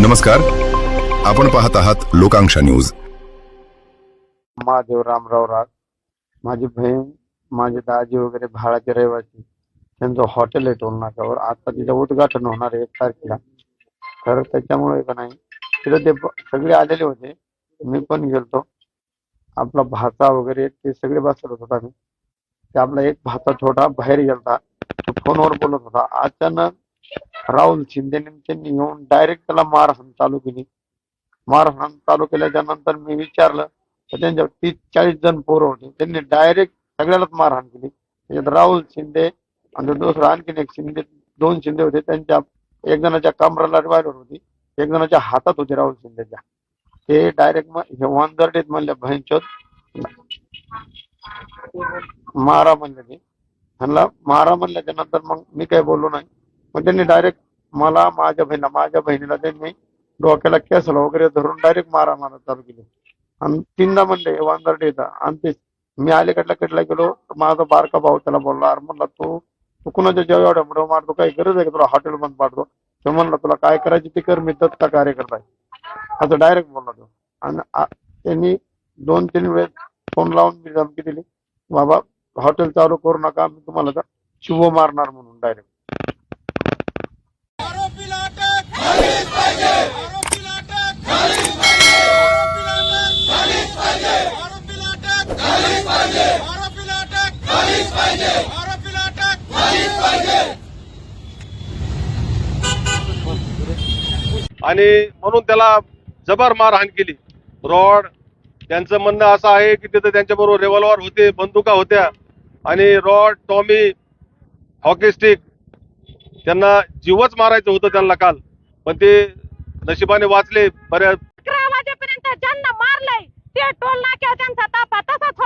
नमस्कार. आपण पाहत आहात लोकांक्षा न्यूज. महादेव रामराव राग माझी बहीण माझे दाजी वगैरे भाडाचे रहिवासी. त्यांचं हॉटेल आहे टोल नाक्यावर आता तिचं उद्घाटन होणार आहे एक तारखेला. तर त्याच्यामुळे का नाही तिथं ते सगळे आलेले होते. मी पण गेलतो. आपला भाचा वगैरे ते सगळे बसत होतो आम्ही. ते आपला एक भाचा छोटा बाहेर गेलता. तो फोनवर बोलत होता. अचानक राहुल शिंदेने त्यांनी येऊन डायरेक्ट त्याला मारहाण चालू केली. मारहाण चालू केल्याच्यानंतर मी विचारलं तर त्यांच्यावर तीस चाळीस जण पोरं होते. त्यांनी डायरेक्ट सगळ्यालाच मारहाण केली. त्याच्यात राहुल शिंदे आणि दुसरा आणखीन एक शिंदे दोन शिंदे होते. त्यांच्या एक जणाच्या कमराला रिवायलर होती. एक जणाच्या हातात होती राहुल शिंदेच्या. ते डायरेक्ट हे वांदरडेत म्हणले भयंचोत मारा म्हणले ते. ह्यांना मारा म्हणल्याच्या नंतर मग मी काही बोललो नाही. मग त्यांनी डायरेक्ट मला माझ्या बहिणीला माझ्या बहिणीला त्यांनी डोक्याला केसला वगैरे धरून डायरेक्ट मारा मारा चालू केली. आणि तीनदा म्हणले वांदरडे येतं आणि ते मी अलीकडल्या कडला गेलो माझा बारका भाऊ त्याला बोलला अरे म्हणला तू तू कुणाच्या जेव्हा एवढ्या मोठं मारतो काही गरज आहे का तुला? हॉटेल बंद पाडतो तो म्हणला तुला काय करायची ते कर मी दत्ता कार्यकर्ता आहे. असं डायरेक्ट बोलला तो. आणि त्यांनी दोन तीन वेळेस फोन लावून मी धमकी दिली बाबा हॉटेल चालू करू नका मी तुम्हाला तर शिव मारणार म्हणून डायरेक्ट आणि म्हणून त्याला जबर मारहाण केली. रॉड त्यांचं म्हणणं असं आहे की तिथं त्यांच्याबरोबर रिव्हॉल्वर होते बंदुका होत्या. आणि रॉड टॉमी हॉकी स्टिक त्यांना जीवच मारायचं होतं त्यांना काल. पण ते नशिबाने वाचले बऱ्याच अकरा वाजेपर्यंत ज्यांना मारलंय ते टोल नाक्या त्यांचा ताफा तसाच